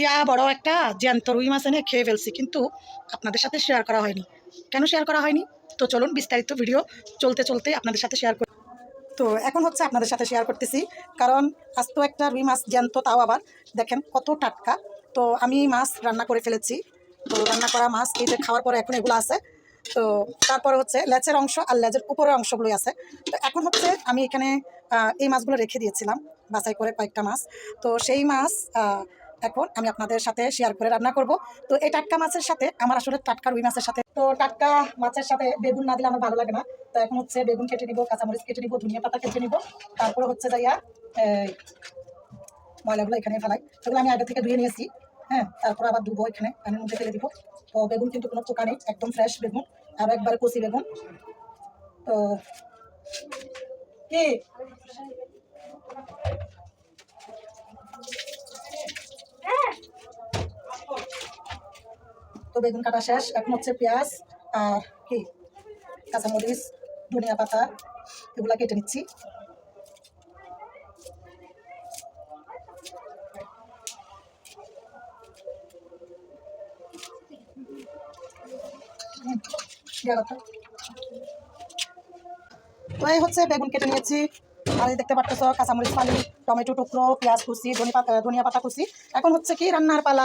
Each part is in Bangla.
ইয়া বড় একটা জ্যান্ত রুই মাছ এনে খেয়ে ফেলছি, কিন্তু আপনাদের সাথে শেয়ার করা হয়নি। কেন শেয়ার করা হয়নি? তো চলুন বিস্তারিত ভিডিও চলতে চলতে আপনাদের সাথে শেয়ার করি। তো এখন হচ্ছে আপনাদের সাথে শেয়ার করতেছি, কারণ আস্ত একটা রুই মাছ জ্যান্ত তাও আবার, দেখেন কত টাটকা। তো আমি মাছ রান্না করে ফেলেছি। তো রান্না করা মাছ, এই যে খাওয়ার পরে এখন এগুলো আছে। তো তারপরে হচ্ছে লেজের অংশ আর লেজের উপরের অংশগুলোই আছে। তো এখন হচ্ছে আমি এখানে এই মাছগুলো রেখে দিয়েছিলাম, বাছাই করে কয়েকটা মাছ। তো সেই মাছ এখন আমি আপনাদের সাথে শেয়ার করে রান্না করব। তো এই টাটকা মাছের সাথে আমার আসলে টাটকা রুই মাছের সাথে তো টাটকা মাছের সাথে বেগুন না দিলে আমার ভালো লাগে না। তো এখন হচ্ছে বেগুন কেটে নিব, কাঁচামরিচ কেটে নিব, ধনিয়া পাতা কেটে নিব। তারপরে হচ্ছে যাইয়া ময়লাগুলো এখানে ফেলাই। সেগুলো আমি আগে থেকে ধুয়ে নিয়েছি। হ্যাঁ তারপর আবার ধুবো এখানে, পানির মধ্যে ফেলে দিব। তো বেগুন কিন্তু কোনো পোকা নেই, একদম ফ্রেশ বেগুন। আর একবারে কচি বেগুন। তো কি? তো বেগুন কাটা শেষ। এখন হচ্ছে পেঁয়াজ আর কি? কাঁচামরিচ, ধনিয়া পাতা, এগুলা কেটে নিচ্ছি। তো। এই হচ্ছে বেগুন কেটে নিয়েছি। আর দেখতে পাচ্ছ কাঁচামরিচ ফালি টমেটো টুকরো, পেঁয়াজ কুচি ধনিয়া পাতা কুচি। এখন হচ্ছে কি, রান্নার পালা।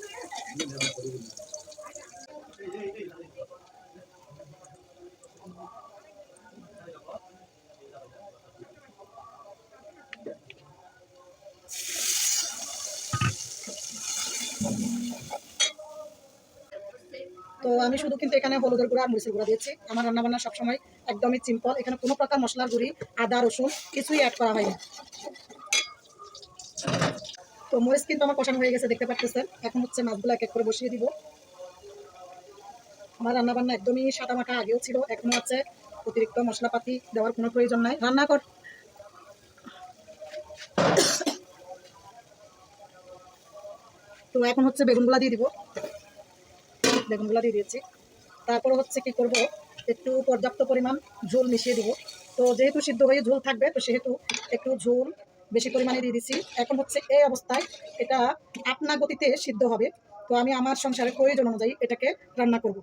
তো আমি শুধু কিন্তু এখানে হলুদের গুঁড়া আর মরিচের গুঁড়া দিয়েছি। আমার রান্না বান্না সবসময় একদমই সিম্পল এখানে কোনো প্রকার মশলার গুঁড়ি, আদা, রসুন কিছুই অ্যাড করা হয়নি। তো মরিচ কিন্তু আমার কষানো হয়ে গেছে, দেখতে পাচ্ছেন এখন হচ্ছে মাছগুলো এক এক করে বসিয়ে দিব। আমার রান্নাবান্না একদমই সাদা মাখা আগেও ছিল, এখনও আছে। অতিরিক্ত মশলাপাতি দেওয়ার কোনো প্রয়োজন নাই। রান্না কর তো এখন হচ্ছে বেগুনগুলা দিয়ে দিব। বেগুনগুলো দিয়ে দিয়েছি। তারপর হচ্ছে কি করব? একটু পর্যাপ্ত পরিমাণ ঝোল মিশিয়ে দিব। তো যেহেতু সিদ্ধ হয়ে ঝোল থাকবে, তো সেহেতু একটু ঝোল বেশি পরিমাণে দিয়ে দিচ্ছি এখন হচ্ছে এই অবস্থায় এটা আপনা গতিতে সিদ্ধ হবে। তো আমি আমার সংসারের প্রয়োজন অনুযায়ী এটাকে রান্না করব।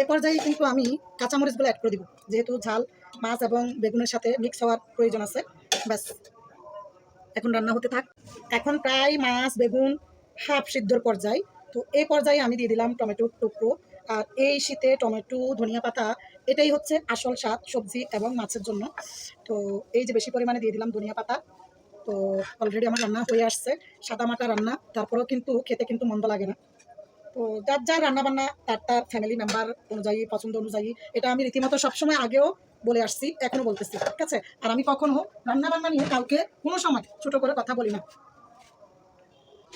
এ পর্যায়ে কিন্তু আমি কাঁচামরিচগুলো অ্যাড করে দিব। যেহেতু ঝাল, মাছ এবং বেগুনের সাথে মিক্স হওয়ার প্রয়োজন আছে। ব্যাস। এখন রান্না হতে থাক। এখন প্রায় মাছ, বেগুন হাফ সিদ্ধর পর্যায়। তো এই পর্যায়ে আমি দিয়ে দিলাম টমেটোর টুকরো। আর এই শীতে টমেটো, ধনিয়া পাতা, এটাই হচ্ছে আসল স্বাদ সবজি এবং মাছের জন্য। তো এই যে বেশি পরিমাণে দিয়ে দিলাম ধনিয়া পাতা। তো অলরেডি আমার রান্না হয়ে আসছে। সাদা মাটা রান্না, তারপরেও কিন্তু খেতে কিন্তু মন্দ লাগে না। তো যার যার রান্না বান্না তার তার ফ্যামিলি মেম্বার অনুযায়ী, পছন্দ অনুযায়ী, এটা আমি রীতিমতো সবসময় আগেও বলে আসছি, এখনও বলতেছি, ঠিক আছে? আর আমি কখনো রান্না বান্না নিয়ে কাউকে কোনো সময় ছোট করে কথা বলি না।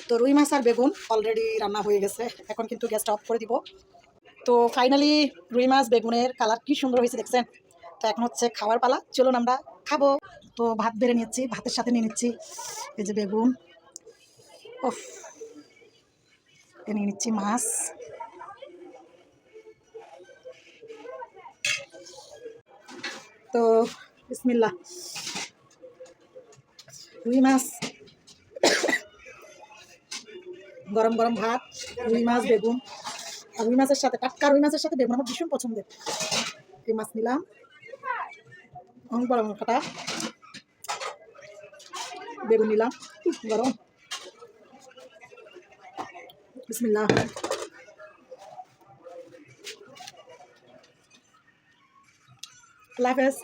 তো রুই মাছ আর বেগুন অলরেডি রান্না হয়ে গেছে, এখন কিন্তু গ্যাসটা অফ করে দিব। তো ফাইনালি রুই মাছ, বেগুনের কালার কি সুন্দর হয়েছে দেখছেন? তো এখন হচ্ছে খাওয়ার পালা, চলুন আমরা খাব। তো ভাত বেড়ে নিচ্ছি, ভাতের সাথে নিয়ে নিচ্ছি, এই যে বেগুন। ওফ নিয়ে নিচ্ছি মাছ তো বিসমিল্লা রুই মাছ গরম গরম ভাত রুই মাছ বেগুন আর রুই মাছের সাথে টাটকা রুই মাছের সাথে বেগুন আমার ভীষণ পছন্দের। এই মাছ নিলাম। অনেক বড় কাটা। বেগুন নিলাম। গরম। বিসমিল্লাহ। আল্লাহ হাফেজ।